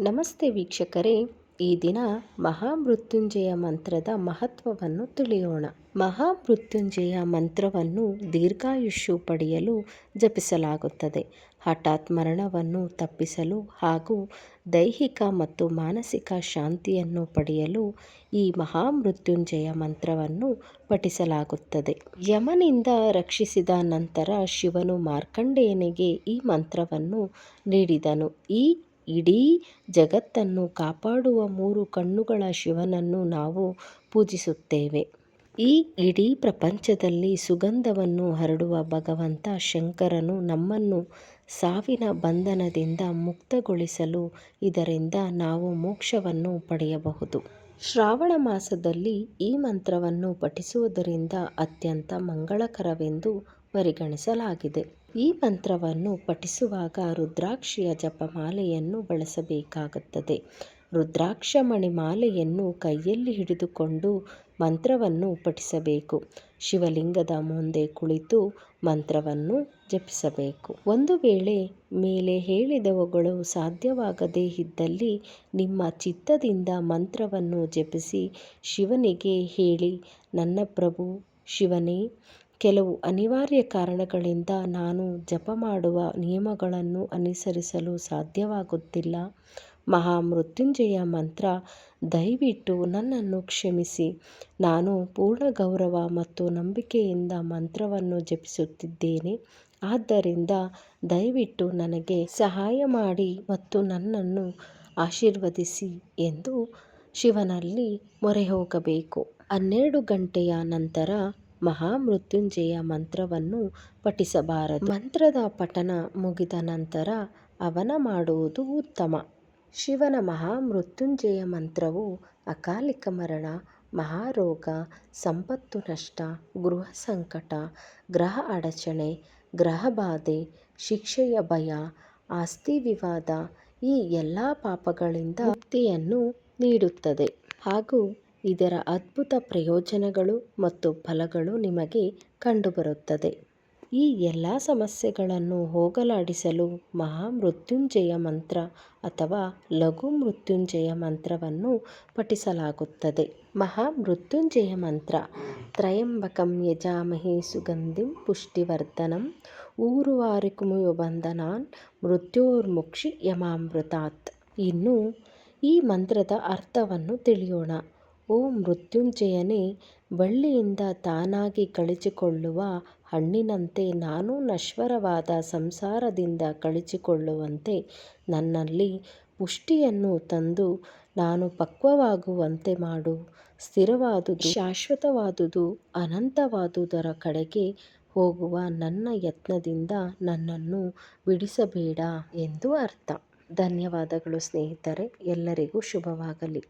ನಮಸ್ತೆ ವೀಕ್ಷಕರೇ. ಈ ದಿನ ಮಹಾಮೃತ್ಯುಂಜಯ ಮಂತ್ರದ ಮಹತ್ವವನ್ನು ತಿಳಿಯೋಣ. ಮಹಾಮೃತ್ಯುಂಜಯ ಮಂತ್ರವನ್ನು ದೀರ್ಘಾಯುಷ್ಯು ಪಡೆಯಲು ಜಪಿಸಲಾಗುತ್ತದೆ. ಹಠಾತ್ ಮರಣವನ್ನು ತಪ್ಪಿಸಲು ಹಾಗೂ ದೈಹಿಕ ಮತ್ತು ಮಾನಸಿಕ ಶಾಂತಿಯನ್ನು ಪಡೆಯಲು ಈ ಮಹಾಮೃತ್ಯುಂಜಯ ಮಂತ್ರವನ್ನು ಪಠಿಸಲಾಗುತ್ತದೆ. ಯಮನಿಂದ ರಕ್ಷಿಸಿದ ನಂತರ ಶಿವನು ಮಾರ್ಕಂಡೇಯನಿಗೆ ಈ ಮಂತ್ರವನ್ನು ನೀಡಿದನು. ಈ ಇಡೀ ಜಗತ್ತನ್ನು ಕಾಪಾಡುವ ಮೂರು ಕಣ್ಣುಗಳ ಶಿವನನ್ನು ನಾವು ಪೂಜಿಸುತ್ತೇವೆ. ಈ ಇಡೀ ಪ್ರಪಂಚದಲ್ಲಿ ಸುಗಂಧವನ್ನು ಹರಡುವ ಭಗವಂತ ಶಂಕರನು ನಮ್ಮನ್ನು ಸಾವಿನ ಬಂಧನದಿಂದ ಮುಕ್ತಗೊಳಿಸಲು ಇದರಿಂದ ನಾವು ಮೋಕ್ಷವನ್ನು ಪಡೆಯಬಹುದು. ಶ್ರಾವಣ ಮಾಸದಲ್ಲಿ ಈ ಮಂತ್ರವನ್ನು ಪಠಿಸುವುದರಿಂದ ಅತ್ಯಂತ ಮಂಗಳಕರವೆಂದು ಪರಿಗಣಿಸಲಾಗಿದೆ. ಈ ಮಂತ್ರವನ್ನು ಪಠಿಸುವಾಗ ರುದ್ರಾಕ್ಷಿಯ ಜಪಮಾಲೆಯನ್ನು ಬಳಸಬೇಕಾಗುತ್ತದೆ. ರುದ್ರಾಕ್ಷ ಮಣಿಮಾಲೆಯನ್ನು ಕೈಯಲ್ಲಿ ಹಿಡಿದುಕೊಂಡು ಮಂತ್ರವನ್ನು ಪಠಿಸಬೇಕು. ಶಿವಲಿಂಗದ ಮುಂದೆ ಕುಳಿತು ಮಂತ್ರವನ್ನು ಜಪಿಸಬೇಕು. ಒಂದು ವೇಳೆ ಮೇಲೆ ಹೇಳಿದವುಗಳು ಸಾಧ್ಯವಾಗದೇ ಇದ್ದಲ್ಲಿ ನಿಮ್ಮ ಚಿತ್ತದಿಂದ ಮಂತ್ರವನ್ನು ಜಪಿಸಿ ಶಿವನಿಗೆ ಹೇಳಿ, ನನ್ನ ಪ್ರಭು, ಶಿವನೇ ಕೆಲವು ಅನಿವಾರ್ಯ ಕಾರಣಗಳಿಂದ ನಾನು ಜಪ ಮಾಡುವ ನಿಯಮಗಳನ್ನು ಅನುಸರಿಸಲು ಸಾಧ್ಯವಾಗುತ್ತಿಲ್ಲ. ಮಹಾಮೃತ್ಯುಂಜಯ ಮಂತ್ರ, ದಯವಿಟ್ಟು ನನ್ನನ್ನು ಕ್ಷಮಿಸಿ. ನಾನು ಪೂರ್ಣ ಗೌರವ ಮತ್ತು ನಂಬಿಕೆಯಿಂದ ಮಂತ್ರವನ್ನು ಜಪಿಸುತ್ತಿದ್ದೇನೆ. ಆದ್ದರಿಂದ ದಯವಿಟ್ಟು ನನಗೆ ಸಹಾಯ ಮಾಡಿ ಮತ್ತು ನನ್ನನ್ನು ಆಶೀರ್ವದಿಸಿ ಎಂದು ಶಿವನಲ್ಲಿ ಮೊರೆ ಹೋಗಬೇಕು. ಹನ್ನೆರಡು ಗಂಟೆಯ ನಂತರ ಮಹಾಮೃತ್ಯುಂಜಯ ಮಂತ್ರವನ್ನು ಪಠಿಸಬಾರದು. ಮಂತ್ರದ ಪಠನ ಮುಗಿದ ನಂತರ ಅವನ ಮಾಡುವುದು ಉತ್ತಮ. ಶಿವನ ಮಹಾಮೃತ್ಯುಂಜಯ ಮಂತ್ರವು ಅಕಾಲಿಕ ಮರಣ, ಮಹಾರೋಗ, ಸಂಪತ್ತು ನಷ್ಟ, ಗೃಹ ಸಂಕಟ, ಗ್ರಹ ಅಡಚಣೆ, ಗ್ರಹ ಬಾಧೆ, ಶಿಕ್ಷೆಯ ಭಯ, ಆಸ್ತಿ ವಿವಾದ ಈ ಎಲ್ಲ ಪಾಪಗಳಿಂದ ಮುಕ್ತಿಯನ್ನು ನೀಡುತ್ತದೆ. ಹಾಗೂ ಇದರ ಅದ್ಭುತ ಪ್ರಯೋಜನಗಳು ಮತ್ತು ಫಲಗಳು ನಿಮಗೆ ಕಂಡುಬರುತ್ತದೆ. ಈ ಎಲ್ಲ ಸಮಸ್ಯೆಗಳನ್ನು ಹೋಗಲಾಡಿಸಲು ಮಹಾಮೃತ್ಯುಂಜಯ ಮಂತ್ರ ಅಥವಾ ಲಘು ಮೃತ್ಯುಂಜಯ ಮಂತ್ರವನ್ನು ಪಠಿಸಲಾಗುತ್ತದೆ. ಮಹಾಮೃತ್ಯುಂಜಯ ಮಂತ್ರ, ತ್ರಯಂಬಕಂ ಯಜಾಮಹೇ ಸುಗಂಧಿಂ ಪುಷ್ಟಿವರ್ಧನಂ, ಊರುವಾರಿಕುಮುಯು ಬಂಧನಾನ್, ಮೃತ್ಯೋರ್ಮುಕ್ಷಿ ಯಮಾಮೃತಾತ್. ಇನ್ನು ಈ ಮಂತ್ರದ ಅರ್ಥವನ್ನು ತಿಳಿಯೋಣ. ಓ ಮೃತ್ಯುಂಜಯನೇ, ಬಳ್ಳಿಯಿಂದ ತಾನಾಗಿ ಕಳಚಿಕೊಳ್ಳುವ ಹಣ್ಣಿನಂತೆ ನಾನೂ ನಶ್ವರವಾದ ಸಂಸಾರದಿಂದ ಕಳಚಿಕೊಳ್ಳುವಂತೆ ನನ್ನಲ್ಲಿ ಪುಷ್ಟಿಯನ್ನು ತಂದು ನಾನು ಪಕ್ವವಾಗುವಂತೆ ಮಾಡು. ಸ್ಥಿರವಾದುದು, ಶಾಶ್ವತವಾದುದು, ಅನಂತವಾದುದರ ಕಡೆಗೆ ಹೋಗುವ ನನ್ನ ಯತ್ನದಿಂದ ನನ್ನನ್ನು ಬಿಡಿಸಬೇಡ ಎಂದು ಅರ್ಥ. ಧನ್ಯವಾದಗಳು ಸ್ನೇಹಿತರೆ, ಎಲ್ಲರಿಗೂ ಶುಭವಾಗಲಿ.